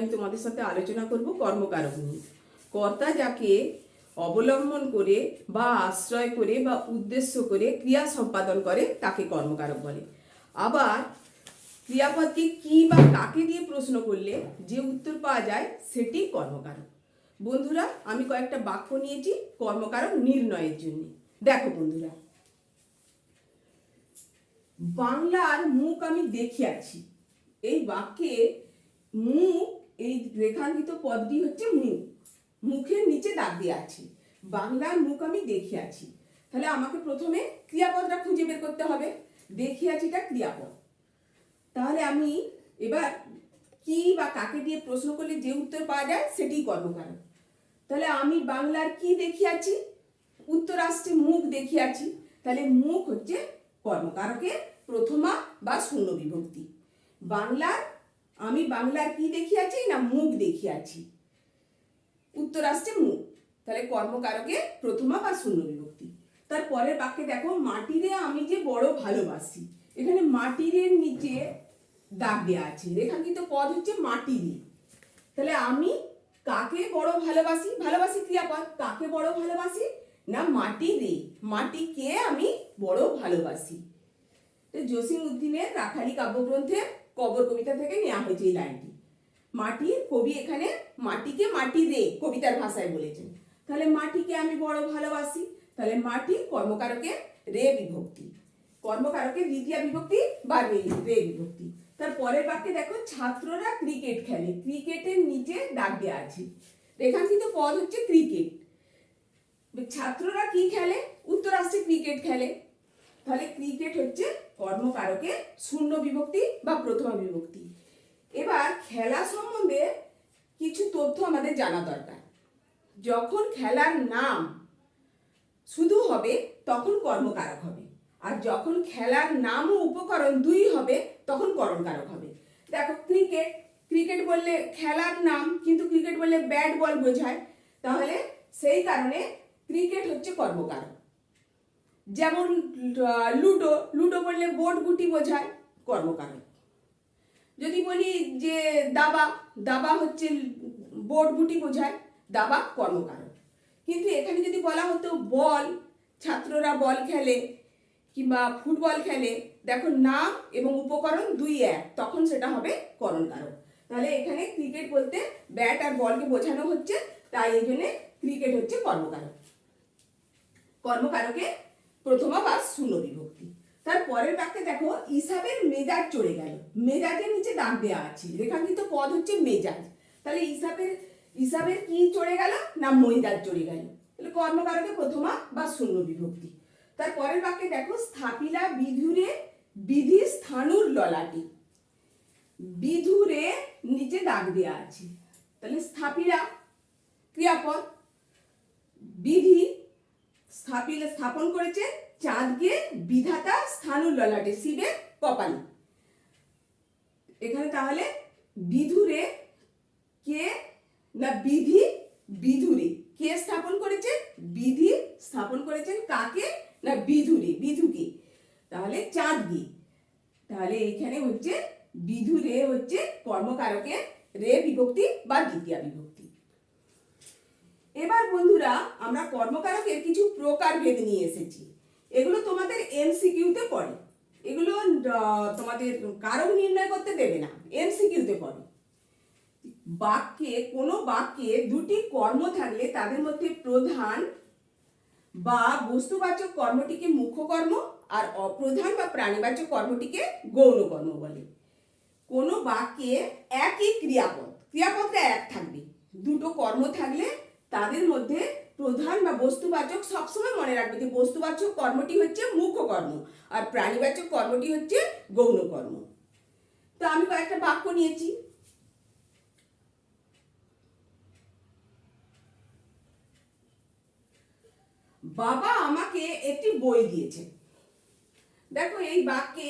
আমি তোমাদের সাথে আলোচনা করব কর্মকারক নিয়ে। কর্তা যাকে অবলম্বন করে বা আশ্রয় করে বা উদ্দেশ্য করে ক্রিয়া সম্পাদন করে, তাকে কর্মকারক বলে। আবার ক্রিয়াপদকে কি বা কাকে দিয়ে প্রশ্ন করলে যে উত্তর পাওয়া যায়, সেটি কর্মকারক। বন্ধুরা, আমি কয়েকটা বাক্য নিয়েছি কর্মকারক নির্ণয়ের জন্য। দেখো বন্ধুরা। বাংলার মুখ আমি দেখিয়াছি। এই বাক্যে মুখ এই রেখাঙ্কিত পদটি হচ্ছে মুখ মুখের নিচে দাগ দিয়ে আছে। বাংলার মুখ আমি দেখে আছি। তাহলে আমাকে প্রথমে ক্রিয়াপদটা খুঁজে বের করতে হবে। দেখিয়াছিটা ক্রিয়াপদ। তাহলে আমি এবার কি বা কাকে দিয়ে প্রশ্ন করলে যে উত্তর পাওয়া যায় সেটিই কর্মকারক তাহলে আমি বাংলার কি দেখিয়াছি উত্তর আসছে মুখ দেখিয়াছি তাহলে মুখ হচ্ছে কর্মকারকের প্রথমা বা শূন্য বিভক্তি। বাংলার আমি বাংলার কি দেখিয়াছি না মুখ দেখিয়াছি? উত্তর আসছে মুখ। তাহলে কর্মকারকে প্রথমা বা শূন্য বিভক্তি। তার পরের বাক্যে দেখো, মাটিরে আমি যে বড় ভালোবাসি। এখানে মাটিরের নিচে দাগ দেওয়া আছে। রেখাঙ্কিত পদ হচ্ছে মাটিরে তাহলে আমি কাকে বড় ভালোবাসি? ভালোবাসি ক্রিয়াপদ। কাকে বড় ভালোবাসি? না মাটি রে মাটিকে আমি বড় ভালোবাসি। জসিম উদ্দিনের রাখালি কাব্যগ্রন্থের কবর কবিতা থেকে নেওয়া হয়েছে এই লাইনটি। মাটির কবি এখানে মাটিকে মাটি রে কবিতার ভাষায় বলেছেন। তাহলে মাটিকে আমি বড় ভালোবাসি, তাহলে মাটি কর্মকারকে রে বিভক্তি। কর্মকারকে দ্বিতীয় বিভক্তি বা রে রে বিভক্তি। তার পরের বাক্যে দেখো, ছাত্ররা ক্রিকেট খেলে, ক্রিকেটের নিচে দাগ দেওয়া আছে। রেখাঙ্কিত পদ হচ্ছে ক্রিকেট। ছাত্ররা কি খেলে? উত্তর আসছে ক্রিকেট খেলে। তাহলে ক্রিকেট হচ্ছে কর্মকারকে শূন্য বিভক্তি বা প্রথমা বিভক্তি। এবার খেলা সম্বন্ধে কিছু তথ্য আমাদের জানা দরকার। যখন খেলার নাম শুধু হবে, তখন কর্মকারক হবে। আর যখন খেলার নাম ও উপকরণ দুই হবে, তখন করণকারক হবে। দেখো, ক্রিকেট ক্রিকেট বললে খেলার নাম, কিন্তু ক্রিকেট বললে ব্যাট বল বোঝায়। তাহলে সেই কারণে ক্রিকেট হচ্ছে কর্মকারক। যেমন লুডো লুডো বললে বোর্ড গুটি বোঝায় কর্মকারক। যদি বলি যে দাবা দাবা হচ্ছে বোর্ড গুটি বোঝায়, দাবা কর্মকারক। কিন্তু এখানে যদি বলা হতো বল, ছাত্ররা বল খেলে কিংবা ফুটবল খেলে, দেখো নাম এবং উপকরণ দুই এক, তখন সেটা হবে করণকারক। তাহলে এখানে ক্রিকেট বলতে ব্যাট আর বলকে বোঝানো হচ্ছে, তাই এই জন্যে ক্রিকেট হচ্ছে কর্মকারক। কর্মকারকে প্রথমা বা শূন্য বিভক্তি। তার পরের বাক্যে দেখো, ইসাবের মেজাজ চড়ে গেল। মেজাজের নিচে দাগ দেওয়া আছে। রেখাঙ্কিত পদ হচ্ছে মেজাজ। তাহলে ইসাবের ইসাবের কি চড়ে গেল না মেজাজ চড়ে গেল? তাহলে কর্মকারকে প্রথমা বা শূন্য বিভক্তি। তার পরের বাক্যে দেখো, স্থাপিলা বিধুরে বিধি স্থানুর ললাটি। বিধুরে নিচে দাগ দেওয়া আছে। তাহলে স্থাপিলা ক্রিয়াপদ। স্থাপিলে স্থাপন করেছে চাঁদকে বিধাতা স্থানুর ললাটে শিবের কপালে। এখানে তাহলে বিধুরে কে না বিধি? বিধুরে। কে স্থাপন করেছে? বিধি স্থাপন করেছেন কাকে? না বিধুরে, বিধুকে। তাহলে চাঁদকে। তাহলে এখানে হচ্ছে বিধুরে হচ্ছে কর্মকারকের রে বিভক্তি বা দ্বিতীয় বিভক্তি। এবার বন্ধুরা, আমরা কর্মকারকের কিছু প্রকার ভেদ নিয়ে এসেছি। এগুলো তোমাদের এমসিকিউতে পড়ে। এগুলো তোমাদের কারক নির্ণয় করতে দেবে না। এমসিকিউতে পড়ে। বাক্যে, কোনো বাক্যে দুটি কর্ম থাকলে তাদের মধ্যে প্রধান বা বস্তুবাচক কর্মটিকে মুখ্য কর্ম আর অপ্রধান বা প্রাণীবাচক কর্মটিকে গৌণ কর্ম বলে। কোনো বাক্যে একই ক্রিয়াপদ। ক্রিয়াপদটা এক থাকবে। দুটো কর্ম থাকলে তাদের মধ্যে প্রধান বা বস্তুবাচক সবসময় মনে রাখবে যে বস্তুবাচক কর্মটি হচ্ছে মুখ্য কর্ম আর প্রাণীবাচক কর্মটি হচ্ছে গৌণ কর্ম তো আমি কয়েকটা বাক্য নিয়েছি। বাবা আমাকে একটি বই দিয়েছে দেখো এই বাক্যে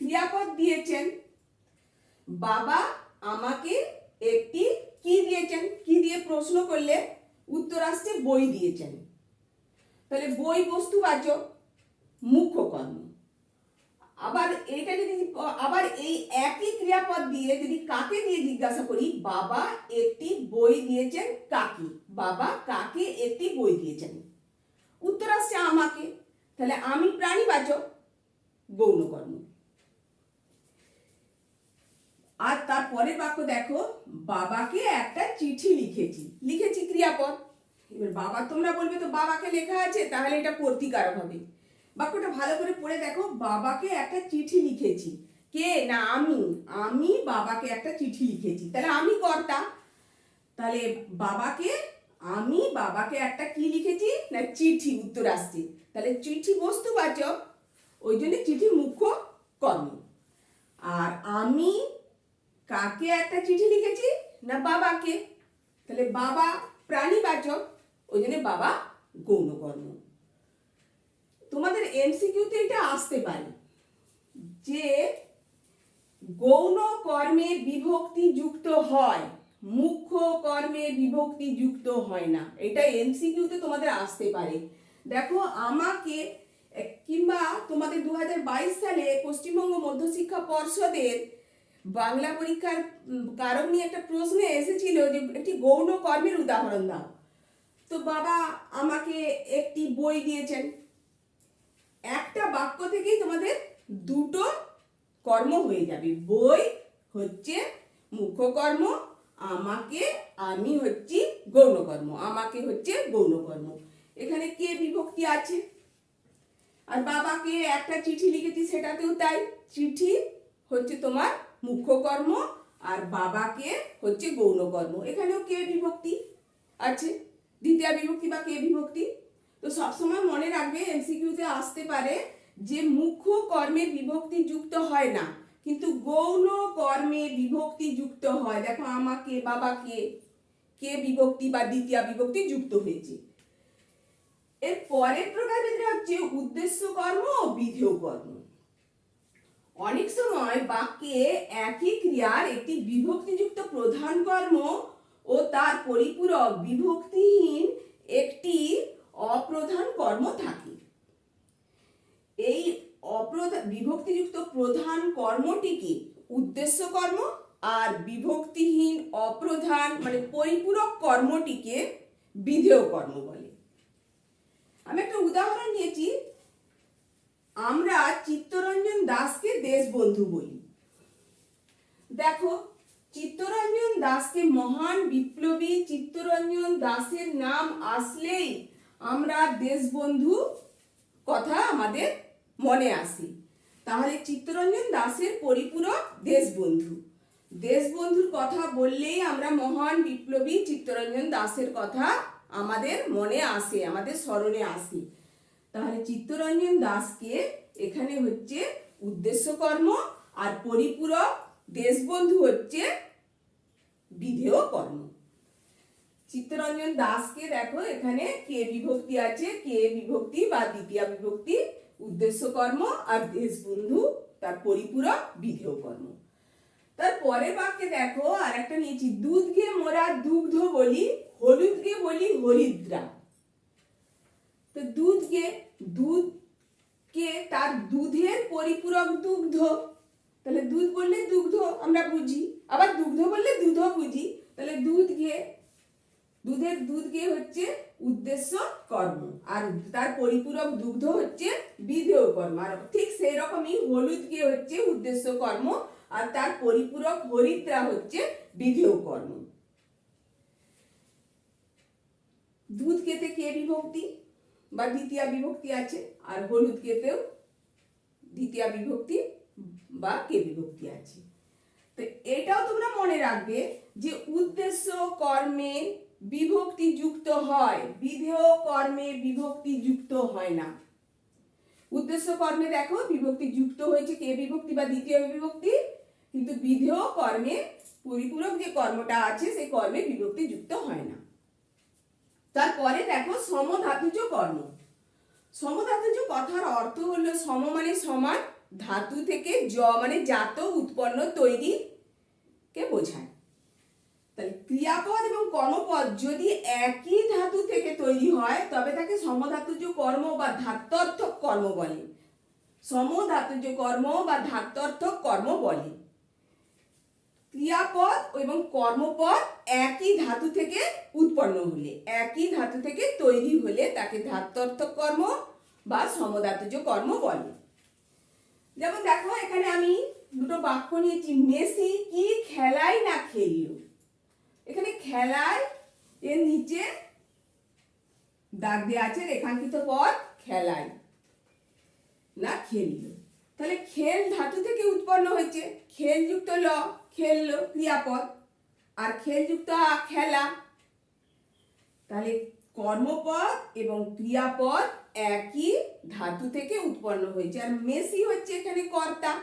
ক্রিয়াপদ দিয়েছেন। বাবা আমাকে একটি কি দিয়েছেন? কি দিয়ে প্রশ্ন করলে উত্তর আসছে? বই দিয়েছেন। তাহলে বই বস্তুবাচক মুখ্য কর্ম। আবার এটা যদি, আবার এই একই ক্রিয়াপদ দিয়ে যদি কাকে দিয়ে জিজ্ঞাসা করি? বাবা একটি বই দিয়েছেন কাকে। বাবা কাকে একটি বই দিয়েছেন? উত্তর আসছে আমাকে। তাহলে আমি প্রাণীবাচক গৌণ কর্ম আর তার পরের বাক্য দেখো, বাবাকে একটা চিঠি লিখেছি। লিখেছি ক্রিয়াপদ। এবার বাবা তোমরা বলবে তো বাবাকে লেখা আছে, তাহলে এটা কর্তিকারক হবে। বাক্যটা ভালো করে পড়ে দেখো, বাবাকে একটা চিঠি লিখেছি। কে? না, আমি। আমি বাবাকে একটা চিঠি লিখেছি। তাহলে আমি কর্তা। তাহলে বাবাকে, আমি বাবাকে একটা কি লিখেছি? না, চিঠি, উত্তর আসছে। তাহলে চিঠি বস্তুবাচক, ওই জন্য চিঠি মুখ্য কর্ম। আর আমি কাকে একটা চিঠি লিখেছি না বাবাকে? তাহলে বাবা প্রাণীবাচক ওই জন্য বাবা গৌণ কর্ম তোমাদের এমসিকিউতে এটা আসতে পারে যে গৌণ কর্মে বিভক্তি যুক্ত হয়, মুখ্য কর্মে বিভক্তি যুক্ত হয় না। এটা এমসিকিউতে তোমাদের আসতে পারে। দেখো, আমাকে কিংবা তোমাদের দু হাজার বাইশ সালে পশ্চিমবঙ্গ মধ্যশিক্ষা পর্ষদের বাংলা পরীক্ষার কারণ নিয়ে একটা প্রশ্নে এসেছিল যে একটি গৌণ কর্মের উদাহরণ দাও। তো বাবা আমাকে একটি বই দিয়েছেন। একটা বাক্য থেকেই তোমাদের দুটো কর্ম হয়ে যাবে। বই হচ্ছে মুখ্য কর্ম, আমাকে আমি হচ্ছি গৌণ কর্ম, আমাকে হচ্ছে গৌণ কর্ম। এখানে কে বিভক্তি আছে? আর বাবাকে একটা চিঠি লিখেছি, সেটাতেও তাই। চিঠি হচ্ছে তোমার মুখ্য কর্ম আর বাবাকে হচ্ছে গৌণ কর্ম এখানেও কে বিভক্তি আছে? দ্বিতীয় বিভক্তি বা কে বিভক্তি? তো সবসময় মনে রাখবে এমসিকিউতে আসতে পারে যে মুখ্য কর্মে বিভক্তি যুক্ত হয় না, কিন্তু গৌণ কর্মে বিভক্তি যুক্ত হয়। দেখো আমাকে বাবাকে কে বিভক্তি বা দ্বিতীয় বিভক্তি যুক্ত হয়েছে। এর পরের প্রকারভেদটা হচ্ছে উদ্দেশ্য কর্ম ও বিধেয় কর্ম। অনেক সময় বাক্যে একই ক্রিয়ার একটি বিভক্তিযুক্ত প্রধান কর্ম ও তার পরিপূরক বিভক্তিহীন একটি অপ্রধান কর্ম থাকে। এই অপ্রধান বিভক্তিযুক্ত প্রধান কর্মটিকে উদ্দেশ্য কর্ম আর বিভক্তিহীন অপ্রধান মানে পরিপূরক কর্মটিকে বিধেয় কর্ম বলে। আমি একটা উদাহরণ নিয়েছি আমরা চিত্তরঞ্জন দাসকে দেশবন্ধু বলি। দেখো, চিত্তরঞ্জন দাসকে মহান বিপ্লবী চিত্তরঞ্জন দাসের নাম আসলেই আমরা দেশবন্ধু কথা আমাদের মনে আসে। তাহলে চিত্তরঞ্জন দাসের পরিপূরক দেশবন্ধু। দেশবন্ধুর কথা বললেই আমরা মহান বিপ্লবী চিত্তরঞ্জন দাসের কথা আমাদের মনে আসে, আমাদের স্মরণে আসে। তাহলে চিত্তরঞ্জন দাসকে এখানে হচ্ছে উদ্দেশ্য কর্ম আর পরিপূরক দেশবন্ধু হচ্ছে বিধেয় কর্ম। চিত্তরঞ্জন দাসকে দেখো এখানে কে বিভক্তি আছে, কে বিভক্তি বা দ্বিতীয় বিভক্তি, উদ্দেশ্য কর্ম আর দেশবন্ধু, তার পরিপূরক বিধেয় কর্ম। তার বাক্যে দেখো আর একটা নিয়েছি দুধকে মোরা দুগ্ধ বলি, হলুদকে বলি হরিদ্রা। তো দুধকে দুধকে তার দুধের পরিপূরক দুগ্ধ? তাহলে দুধ বললে দুগ্ধ আমরা বুঝি, আবার দুগ্ধ বললে দুধ বুঝি। তাহলে দুধকে দুধের দুধ দুধকে হচ্ছে উদ্দেশ্য কর্ম, আর তার পরিপূরক দুগ্ধ হচ্ছে বিধেয় কর্ম। আর ঠিক সেই রকমই হলুদ হলুদকে হচ্ছে উদ্দেশ্য কর্ম, আর তার পরিপূরক হরিদ্রা হচ্ছে বিধেয় কর্ম। দুধ কেতে কে বিভক্তি? বা দ্বিতীয় বিভক্তি আছে, আর হলুদ কেতেও দ্বিতীয় বিভক্তি বা কে বিভক্তি আছে। তো এটাও তোমরা মনে রাখবে যে উদ্দেশ্য কর্মে বিভক্তি যুক্ত হয়, বিধেয় কর্মে বিভক্তি যুক্ত হয় না। উদ্দেশ্য কর্মে দেখো, বিভক্তি যুক্ত হয়েছে কে বিভক্তি বা দ্বিতীয় বিভক্তি, কিন্তু বিধেয় কর্মে পরিপূরক যে কর্মটা আছে, সেই কর্মে বিভক্তি যুক্ত হয় না। তারপরে দেখো সমধাতুজ কর্ম। সমধাতুজ কথার অর্থ হলো সম মানে সমান, ধাতু থেকে জ মানে জাত উৎপন্ন তৈরি কে বোঝায়। তাহলে ক্রিয়াপদ এবং কর্মপদ যদি একই ধাতু থেকে তৈরি হয়, তবে তাকে সমধাতুজ কর্ম বা ধাত্যার্থক কর্ম বলে। সমধাতুজ কর্ম বা ধাত্বর্থক কর্ম বলে। ক্রিয়াপদ এবং কর্মপদ একই ধাতু থেকে উৎপন্ন হলে, একই ধাতু থেকে তৈরি হলে তাকে ধাত্বর্থক কর্ম বা সমধাতুজ কর্ম বলে। যেমন দেখো, এখানে আমি দুটো বাক্য নিয়েছি, মেসি কি খেলাই না খেললো? এখানে খেলায় এর নিচে দাগ দেওয়া আছে, রেখাঙ্কিত পদ খেলায় না খেললো। তাহলে খেল ধাতু থেকে উৎপন্ন খেলযুক্ত ল, খেললো, ক্রিয়াপদ। আর খেলযুক্ত আ, খেলা। তাহলে কর্মপদ এবং ক্রিয়াপদ একই ধাতু থেকে উৎপন্ন হয়েছে। আর মেসি হচ্ছে এখানে কর্তা।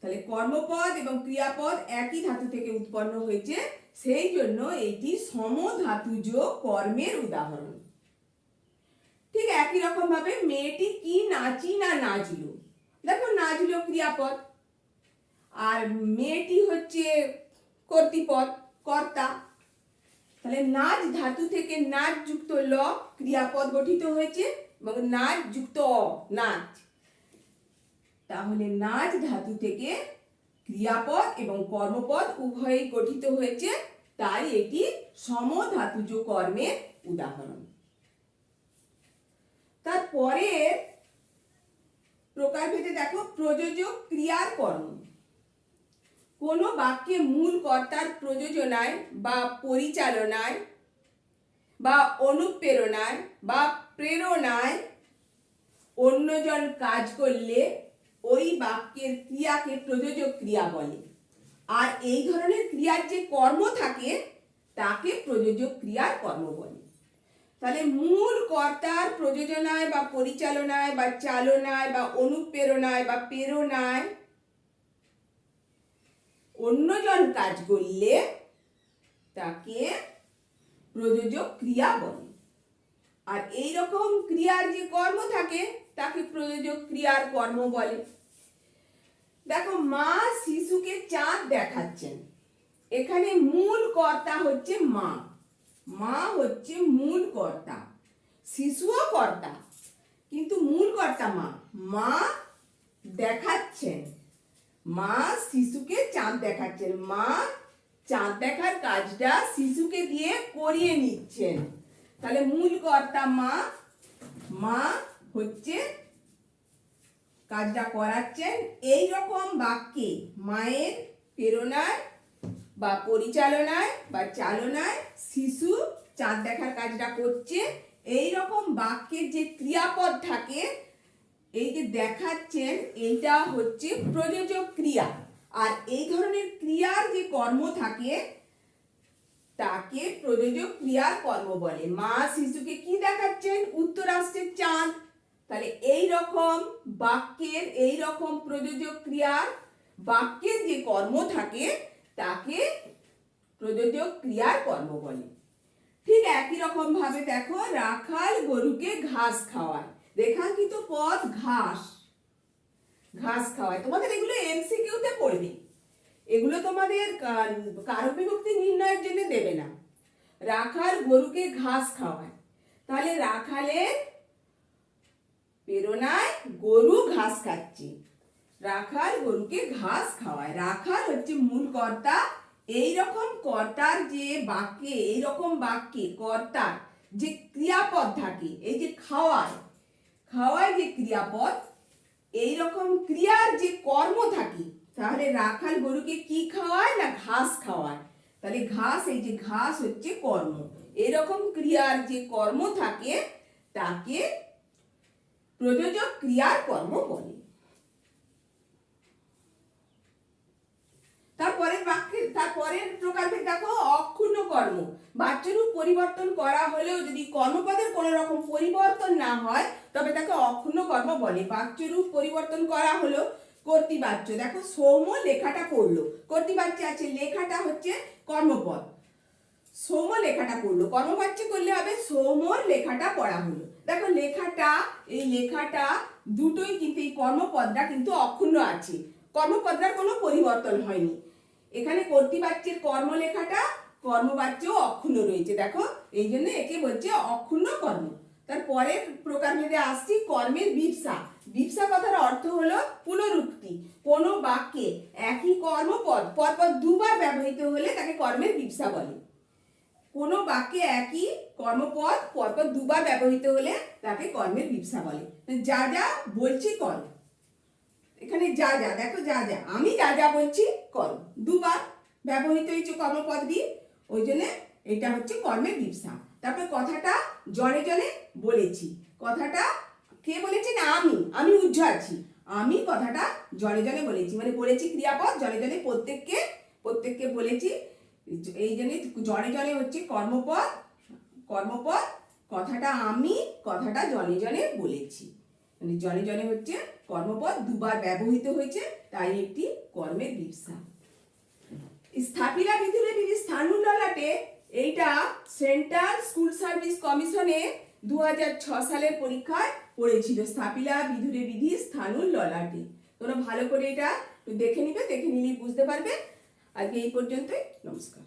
তাহলে কর্মপদ এবং ক্রিয়াপদ একই ধাতু থেকে উৎপন্ন হয়েছে। সেই জন্য এটি সমধাতুজ কর্মের উদাহরণ। ঠিক একই রকম ভাবে মেয়েটি কি নাচি না নাচলো? দেখো নাচলো ক্রিয়াপদ। আর মেয়েটি হচ্ছে কর্তৃপদ, কর্তা। তাহলে নাচ ধাতু থেকে নাচ যুক্ত ল ক্রিয়াপদ গঠিত হয়েছে এবং নাচ যুক্ত অ, নাচ। তাহলে নাচ ধাতু থেকে ক্রিয়াপদ এবং কর্মপদ উভয়ই গঠিত হয়েছে, তাই এটি সমধাতুজ কর্মের উদাহরণ। তারপরে প্রকারভেদে দেখো, প্রযোজক ক্রিয়ার কর্ম কোনো বাক্যে মূল কর্তার প্রযোজনায় বা পরিচালনায় বা অনুপ্রেরণায় বা প্রেরণায় অন্যজন কাজ করলে ওই বাক্যের ক্রিয়াকে প্রযোজক ক্রিয়া বলে। আর এই ধরনের ক্রিয়ার যে কর্ম থাকে, তাকে প্রযোজক ক্রিয়ার কর্ম বলে। তাহলে মূল কর্তার প্রযোজনায় বা পরিচালনায় বা চালনায় বা অনুপ্রেরণায় বা প্রেরণায় অন্যজন কাজ করলে তাকে প্রযোজক ক্রিয়া বলে। আর এই রকম ক্রিয়ার যে কর্ম থাকে, তাকে প্রযোজক ক্রিয়ার কর্ম বলে। দেখো, মা শিশুকে চাঁদ দেখাচ্ছেন। এখানে মূল কর্তা হচ্ছে মা। মা হচ্ছে মূল কর্তা। শিশুও কর্তা, কিন্তু মূল কর্তা মা। মা দেখাচ্ছেন। মা শিশুকে চাঁদ দেখাচ্ছেন। মা চাঁদ দেখার কাজটা শিশুকে দিয়ে করিয়ে নিচ্ছেন। তাহলে মূল কর্তা মা মা হচ্ছে কাজটা করাচ্ছেন এই রকম বাক্যে। মায়ের প্রেরণায় বা পরিচালনায় বা চালনায় শিশু চাঁদ দেখার কাজটা করছে। এই রকম বাক্যের যে ক্রিয়াপদ থাকে এই যে দেখাচ্ছেন, এইটা হচ্ছে প্রযোজক ক্রিয়া। আর এই ধরনের ক্রিয়ার যে কর্ম থাকে, তাকে প্রযোজক ক্রিয়ার কর্ম বলে। মা শিশুকে কি দেখাচ্ছেন? উত্তর আসছে চাঁদ। তাহলে এই রকম বাক্যের, এই রকম প্রযোজক ক্রিয়ার বাক্যের যে কর্ম থাকে, তাকে প্রযোজক ক্রিয়ার কর্ম বলে। ঠিক একই রকম ভাবে দেখো, রাখাল গরুকে ঘাস খাওয়ায়। রেখাঙ্কিত পদ ঘাস। ঘাস খাওয়ায় তোমাদের এগুলো এমসিকিউতে পড়বে। এগুলো তোমাদের কারও বিভক্তি নির্ণয়ের জন্য দেবে না। রাখাল গরুকে ঘাস খাওয়ায়। তাহলে রাখালের প্রেরণায় গরু ঘাস খাচ্ছে। রাখাল গরুকে ঘাস খাওয়ায়। রাখাল হচ্ছে মূল কর্তা। এই রকম কর্তার যে বাক্যে এই রকম বাক্যে কর্তার যে ক্রিয়াপদ থাকে, এই যে খাওয়ায় খাওয়ায় যে ক্রিয়াপদ এই রকম ক্রিয়ার যে কর্ম থাকে, তাহলে রাখাল গরুকে কি খাওয়ায় না ঘাস খাওয়ায়? তাহলে ঘাস, এই যে ঘাস হচ্ছে কর্ম। এরকম ক্রিয়ার যে কর্ম থাকে, তাকে প্রযোজক ক্রিয়ার কর্ম বলে। তারপরের বাক্যে, তারপরের প্রকারভেদ দেখো অক্ষুণ্ণ কর্ম। বাচ্যরূপ পরিবর্তন করা হলেও যদি কর্মপদের কোনো রকম পরিবর্তন না হয়, তবে তাকে অক্ষুণ্ণ কর্ম বলে। বাচ্যরূপ পরিবর্তন করা হলো কর্তৃবাচ্য দেখো সৌম লেখাটা পড়ল। কর্তৃবাচ্যে আছে, লেখাটা হচ্ছে কর্মপদ। সৌম লেখাটা পড়ল। কর্মবাচ্য করলে হবে সৌমর লেখাটা পড়া হলো। দেখো লেখাটা, এই লেখাটা দুটোই কিন্তু এই কর্মপদটা কিন্তু অক্ষুণ্ণ আছে। কর্মপদটার কোনো পরিবর্তন হয়নি। এখানে কর্তৃবাচ্যের কর্মলেখাটা কর্মবাচ্য অক্ষুণ্ণ রয়েছে। দেখো, এই জন্য একে বলছে অক্ষুণ্ণ কর্ম। তারপরে প্রকারভেদে আসছি, কর্মের বিপসা। বিপসা কথার অর্থ হলো পুনরুক্তি। কোনো বাক্যে একই কর্মপদ পরপর দুবার ব্যবহৃত হলে তাকে কর্মের বিপসা বলে। কোনো বাক্যে একই কর্মপদ, পরপর দুবার ব্যবহৃত হলে তাকে কর্মের বিপসা বলে। যা যা বলছি কর। এখানে যা যা, দেখো যা যা। আমি যা যা বলছি, কর। দুবার ব্যবহৃত হয়েছে কর্মপদ দিয়ে ওই জন্য এটা হচ্ছে কর্মের বিপসা তারপরে কথাটা জনে জনে বলেছি। কথাটা কে বলেছে না আমি। আমি উজ্জ আছি। আমি কথাটা জনে জনে বলেছি। মানে বলেছি ক্রিয়াপদ, জনে জনে প্রত্যেককে প্রত্যেককে বলেছি। এই জন্যে জনে জনে হচ্ছে কর্মপদ কর্মপদ, কথাটা আমি, কথাটা জনে জনে বলেছি। মানে জনে জনে হচ্ছে কর্মপদ দুবার ব্যবহৃত হয়েছে, তাই একটি কর্মের বিপসা স্থাপিলা বিধুরে বিধি স্থানুর ললাটে এইটা সেন্ট্রাল স্কুল সার্ভিস কমিশনে দু সালের পরীক্ষায় পড়েছিল স্থাপিলা বিধুরে বিধি স্থানুর ললাটে তোমরা ভালো করে এটা দেখে নিবে, দেখে নিলেই বুঝতে পারবে। আজকে এই পর্যন্তই, নমস্কার।